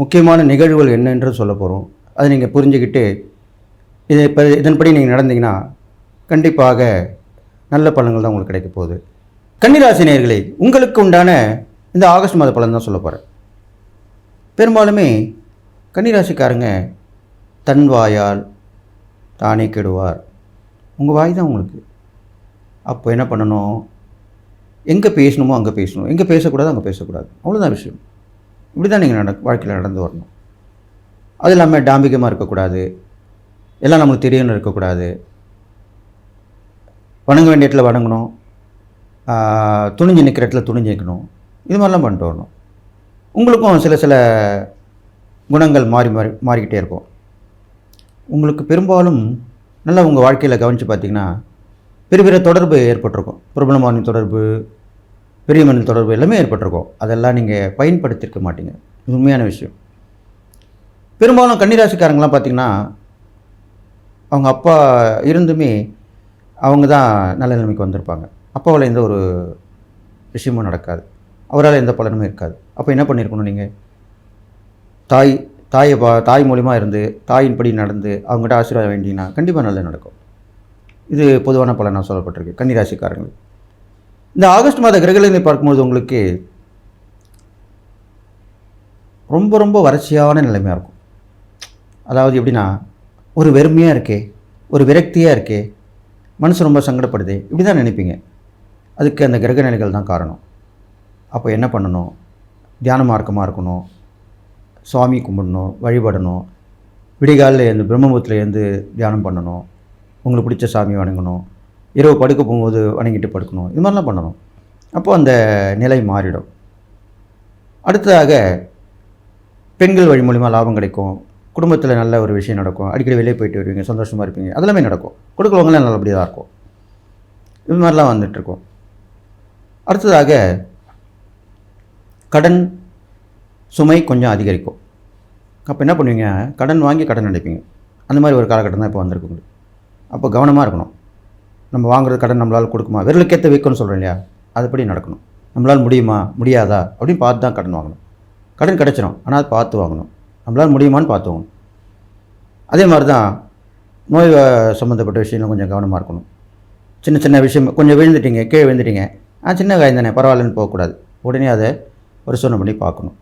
முக்கியமான நிகழ்வுகள் என்னென்று சொல்ல போகிறோம் அதை நீங்கள் புரிஞ்சுக்கிட்டு இதை இப்போ இதன்படி நீங்கள் நடந்தீங்கன்னா கண்டிப்பாக நல்ல பலன்கள் தான் உங்களுக்கு கிடைக்க போகுது. கன்னிராசி நேயர்களே உங்களுக்கு உண்டான இந்த ஆகஸ்ட் மாத பலன் தான் சொல்ல போகிறேன் பெரும்பாலுமே கன்னிராசிக்காரங்க தன் வாயால் தானே கெடுவார். உங்கள் வாய் தான் உங்களுக்கு. அப்போ என்ன பண்ணணும்? எங்கே பேசணுமோ அங்கே பேசணும். எங்கே பேசக்கூடாது அங்கே பேசக்கூடாது. அவ்வளோதான் விஷயம். இப்படி தான் நீங்கள் நட வாழ்க்கையில் நடந்து வரணும். அது இல்லாமல் டாம்பிகமாக இருக்கக்கூடாது. எல்லாம் நம்மளுக்கு தெரியும்னு இருக்கக்கூடாது. வணங்க வேண்டிய இடத்துல வணங்கணும். துணிஞ்சு நிற்கிற இடத்துல துணிஞ்சு நிற்கணும் இது மாதிரிலாம் பண்ணிட்டு வரணும். உங்களுக்கும் சில சில குணங்கள் மாறி மாறி மாறிக்கிட்டே இருக்கும். உங்களுக்கு பெரும்பாலும் நல்லா உங்கள் வாழ்க்கையில் கவனித்து பார்த்தீங்கன்னா பெரிய பெரிய தொடர்பு ஏற்பட்டிருக்கும். பிரபலமான தொடர்பு பெரிய தொடர்பு எல்லாமே ஏற்பட்டிருக்கும். அதெல்லாம் நீங்கள் பயன்படுத்தியிருக்க மாட்டீங்க. உண்மையான விஷயம். பெரும்பாலும் கன்னிராசிக்காரங்களாம் பார்த்திங்கன்னா அவங்க அப்பா இருந்துமே அவங்க தான் நல்ல நிலைமைக்கு வந்திருப்பாங்க. அப்பாவால் எந்த ஒரு விஷயமும் நடக்காது. அவரால் எந்த பலனுமே இருக்காது. அப்போ என்ன பண்ணியிருக்கணும் நீங்கள் தாய் தாயை பா தாய் மூலிமா இருந்து தாயின்படி நடந்து அவங்ககிட்ட ஆசீர்வாதம் வேண்டிங்கன்னா கண்டிப்பாக நல்லது நடக்கும். இது பொதுவான பலனாக சொல்லப்பட்டிருக்கு கன்னிராசிக்காரங்களுக்கு. இந்த ஆகஸ்ட் மாத கிரகங்களை பார்க்கும்போது உங்களுக்கு ரொம்ப ரொம்ப வறட்சியான நிலைமையாக இருக்கும். அதாவது எப்படின்னா ஒரு வெறுமையாக இருக்கே ஒரு விரக்தியாக இருக்கே மனசு ரொம்ப சங்கடப்படுது இப்படி தான் நினைப்பீங்க. அதுக்கு அந்த கிரக நிலைகள் தான் காரணம். அப்போ என்ன பண்ணணும்? தியான மார்க்கமாக இருக்கணும். சுவாமி கும்பிடணும் வழிபடணும். விடிகாலில் எழுந்து பிரம்மபுரத்தில் எழுந்து தியானம் பண்ணணும். உங்களுக்கு பிடிச்ச சாமி வணங்கணும். இரவு படுக்க போகும்போது வணங்கிட்டு படுக்கணும். இது மாதிரிலாம் பண்ணணும். அப்போது அந்த நிலை மாறிடும். அடுத்ததாக பெண்கள் வழி மூலிமா லாபம் கிடைக்கும். குடும்பத்தில் நல்ல ஒரு விஷயம் நடக்கும். அடிக்கடி வெளியே போயிட்டு வருவீங்க சந்தோஷமாக இருப்பீங்க. அதெல்லாமே நடக்கும். கொடுக்குறவங்களாம் நல்லபடியாக தான் இருக்கும். இது மாதிரிலாம் வந்துட்டுருக்கோம். அடுத்ததாக கடன் சுமை கொஞ்சம் அதிகரிக்கும். அப்போ என்ன பண்ணுவீங்க? கடன் வாங்கி கடன் அடைப்பீங்க. அந்த மாதிரி ஒரு காலகட்டம் தான் இப்போ வந்திருக்கு அப்போ கவனமாக இருக்கணும். நம்ம வாங்குறது கடன் நம்மளால் கொடுக்குமா? விரலுக்கேற்ற வீக்கம்னு சொல்கிறோம் இல்லையா? அதுபடி நடக்கணும். நம்மளால் முடியுமா? முடியாதா? அப்படின்னு பார்த்து தான் கடன் வாங்கணும். கடன் கிடச்சிடும் ஆனால் அது பார்த்து வாங்கணும். நம்மளால் முடியுமான்னு பார்த்து வாங்கணும். அதே மாதிரி தான் நோய் சம்மந்தப்பட்ட விஷயங்களும் கொஞ்சம் கவனமாக இருக்கணும். சின்ன சின்ன விஷயம் கொஞ்சம் விழுந்துட்டீங்க கீழே விழுந்துட்டீங்க. ஆ சின்ன காயம் தானே பரவாயில்லன்னு போகக்கூடாது. உடனே அதை பரிசோதனை பண்ணி பார்க்கணும்.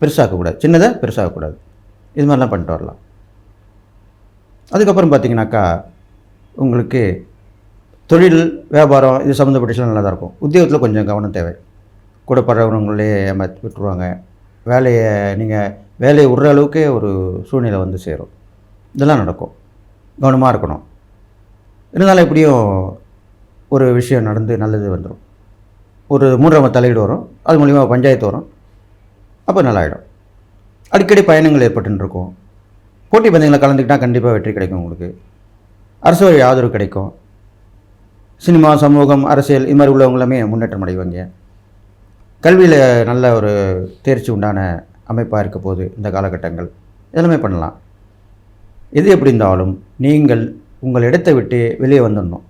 பெருசாகக்கூடாது சின்னதை பெருசாகக்கூடாது இது மாதிரிலாம் பண்ணிட்டு வரலாம். அதுக்கப்புறம் பார்த்தீங்கன்னாக்கா உங்களுக்கு தொழில் வியாபாரம் இது சம்மந்தப்பட்ட நல்லா தான் இருக்கும். உத்தியோகத்தில் கொஞ்சம் கவனம் தேவை. கூட படுறவங்களே ஏமாற்றி விட்டுருவாங்க. வேலையை நீங்கள் வேலையை விடுற அளவுக்கே ஒரு சூழ்நிலை வந்து சேரும். இதெல்லாம் நடக்கும். கவனமாக இருக்கணும். இருந்தாலும் எப்படியும் ஒரு விஷயம் நடந்து நல்லது வந்துடும் ஒரு மூன்றாம் தலையீடு வரும். அது மூலிமா பஞ்சாயத்து வரும். அப்போ நல்லாயிடும். அடிக்கடி பயணங்கள் ஏற்பட்டுன்னு இருக்கும் போட்டி பந்தயங்களை கலந்துக்கிட்டால் கண்டிப்பாக வெற்றி கிடைக்கும் உங்களுக்கு. அரசு வழி ஆதரவு கிடைக்கும். சினிமா சமூகம் அரசியல் இது மாதிரி உள்ளவங்களுமே முன்னேற்றம் அடைவாங்க. கல்வியில் நல்ல ஒரு தேர்ச்சி உண்டான அமைப்பாக இருக்க போது இந்த காலகட்டங்கள் எல்லாமே பண்ணலாம். எது எப்படி இருந்தாலும் நீங்கள் உங்கள் இடத்தை விட்டு வெளியே வந்துடணும்.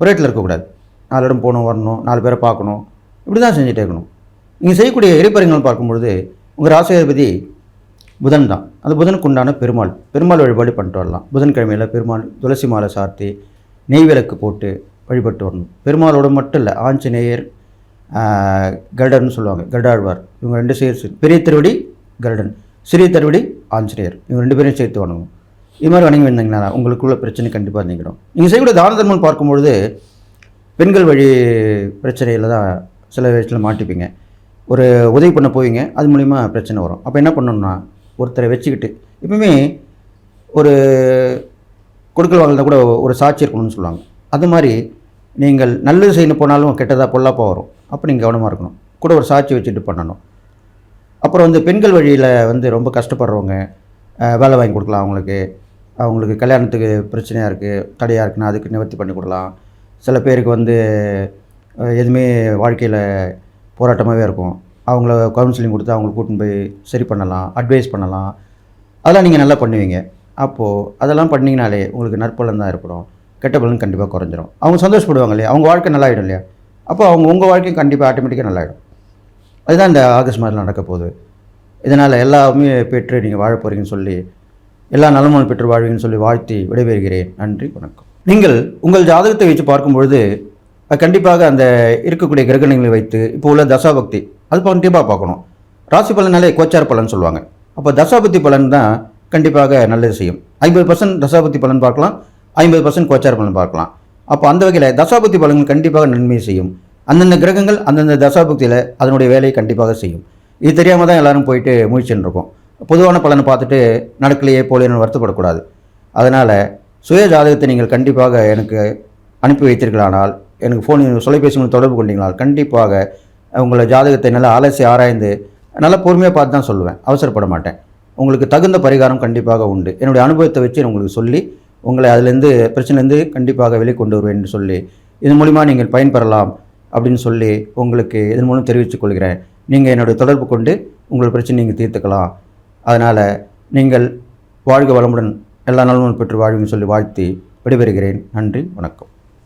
ஒரு இடத்துல இருக்கக்கூடாது. நாலு இடம் போகணும் வரணும் நாலு பேரை பார்க்கணும். இப்படி தான் செஞ்சுட்டே இருக்கணும். நீங்கள் செய்யக்கூடிய இறைப்பறிகள் பார்க்கும்பொழுது உங்கள் ராசியாதிபதி புதன் தான். அந்த புதனுக்கு உண்டான பெருமாள் பெருமாள் வழிபாடு பண்ணிட்டு வரலாம். புதன்கிழமையில் பெருமாள் துளசி மாலை சார்த்தி நெய் விளக்கு போட்டு வழிபட்டு வரணும். பெருமாளோட மட்டும் இல்லை ஆஞ்சநேயர் ஆஹ், கருடர்னு சொல்லுவாங்க கருடாழ்வார். இவங்க ரெண்டு சேர்த்து பெரிய திருவடி கருடன். சிறிய திருவடி ஆஞ்சநேயர். இவங்க ரெண்டு பேரையும் சேர்த்து வணங்கணும் இது மாதிரி வணங்கி வந்தீங்கன்னா உங்களுக்குள்ள பிரச்சனை கண்டிப்பாக நீங்கிடும். நீங்கள் செய்யக்கூடிய தான தர்மம் பார்க்கும்பொழுது பெண்கள் வழி பிரச்சனையில் தான் சில விஷயத்தில் மாட்டிப்பீங்க. ஒரு உதவி பண்ண போவீங்க அது மூலிமா பிரச்சனை வரும். அப்போ என்ன பண்ணணும்னா ஒருத்தரை வச்சுக்கிட்டு எப்பவுமே ஒரு கொடுக்கல் வாங்கல கூட ஒரு சாட்சி இருக்கணும்னு சொல்லுவாங்க. அது மாதிரி நீங்கள் நல்லது செய்யணும் போனாலும் கெட்டதாக பொல்லாப்பாக வரும். அப்போ நீங்கள் கவனமாக இருக்கணும். கூட ஒரு சாட்சி வச்சுட்டு பண்ணணும். அப்புறம் வந்து பெண்கள் வழியில் வந்து ரொம்ப கஷ்டப்படுறவங்க வேலை வாங்கி கொடுக்கலாம் அவங்களுக்கு. அவங்களுக்கு கல்யாணத்துக்கு பிரச்சனையாக இருக்குது தடையாக இருக்குன்னா அதுக்கு நிவர்த்தி பண்ணி கொடுக்கலாம். சில பேருக்கு வந்து எதுவுமே வாழ்க்கையில் போராட்டமாகவே இருக்கும். அவங்கள கவுன்சிலிங் கொடுத்து அவங்களை கூட்டின்னு போய் சரி பண்ணலாம் அட்வைஸ் பண்ணலாம். அதெல்லாம் நீங்கள் நல்லா பண்ணுவீங்க. அப்போது அதெல்லாம் பண்ணிங்கனாலே உங்களுக்கு நற்பலன் தான் ஏற்படும். கெட்ட பலன் கண்டிப்பாக குறைஞ்சிரும். அவங்க சந்தோஷப்படுவாங்க இல்லையா அவங்க வாழ்க்கை நல்லாயிடும் இல்லையா? அப்போ அவங்க உங்கள் வாழ்க்கையும் கண்டிப்பாக ஆட்டோமேட்டிக்காக நல்லாயிடும். அதுதான் இந்த ஆகஸ்ட் மாதிரி நடக்க போகுது. இதனால் எல்லாமே பெற்று நீங்கள் வாழ போகிறீங்கன்னு சொல்லி எல்லா நலமும் பெற்று வாழ்வீங்கன்னு சொல்லி வாழ்த்தி விடைபெறுகிறேன். நன்றி வணக்கம். நீங்கள் உங்கள் ஜாதகத்தை வச்சு பார்க்கும்பொழுது கண்டிப்பாக அந்த இருக்கக்கூடிய கிரகணங்களை வைத்து இப்போ உள்ள தசாபக்தி அது கண்டிப்பாக பார்க்கணும். ராசி பலனாலே கோச்சார் பலன் சொல்லுவாங்க. அப்போ தசாபக்தி பலன் தான் கண்டிப்பாக நல்லது செய்யும். ஐம்பது பர்சன்ட் தசாபக்தி பலன் பார்க்கலாம். ஐம்பது பர்சன்ட் கோச்சார் பலன் பார்க்கலாம். அப்போ அந்த வகையில் தசாபக்தி பலன்கள் கண்டிப்பாக நன்மை செய்யும். அந்தந்த கிரகங்கள் அந்தந்த தசாபக்தியில் அதனுடைய வேலையை கண்டிப்பாக செய்யும். இது தெரியாமல் தான் எல்லாரும் போயிட்டு முயற்சின்னு இருக்கும் பொதுவான பலனை பார்த்துட்டு நடக்கலையே போலேன்னு வருத்தப்படக்கூடாது. அதனால் சுய ஜாதகத்தை நீங்கள் கண்டிப்பாக எனக்கு அனுப்பி வைத்தீர்களானால் எனக்கு ஃபோன் தொலைபேசி மூலம் தொடர்பு கொண்டீங்களால் கண்டிப்பாக உங்களை ஜாதகத்தை நல்லா அலசி ஆராய்ந்து நல்லா பொறுமையாக பார்த்து தான் சொல்லுவேன். அவசரப்பட மாட்டேன். உங்களுக்கு தகுந்த பரிகாரம் கண்டிப்பாக உண்டு. என்னுடைய அனுபவத்தை வச்சு உங்களுக்கு சொல்லி உங்களை அதிலேருந்து பிரச்சனைலேருந்து கண்டிப்பாக வெளிக்கொண்டு வருவேன் சொல்லி இதன் மூலிமா நீங்கள் பயன்பெறலாம் அப்படின்னு சொல்லி உங்களுக்கு இதன் மூலம் தெரிவித்துக் கொள்கிறேன். நீங்கள் என்னுடைய தொடர்பு கொண்டு உங்கள் பிரச்சனை நீங்கள் தீர்த்துக்கலாம். அதனால் நீங்கள் வாழ்க வளமுடன் எல்லா நலமும் பெற்று வாழ்வுன்னு சொல்லி வாழ்த்தி விடைபெறுகிறேன். நன்றி வணக்கம்.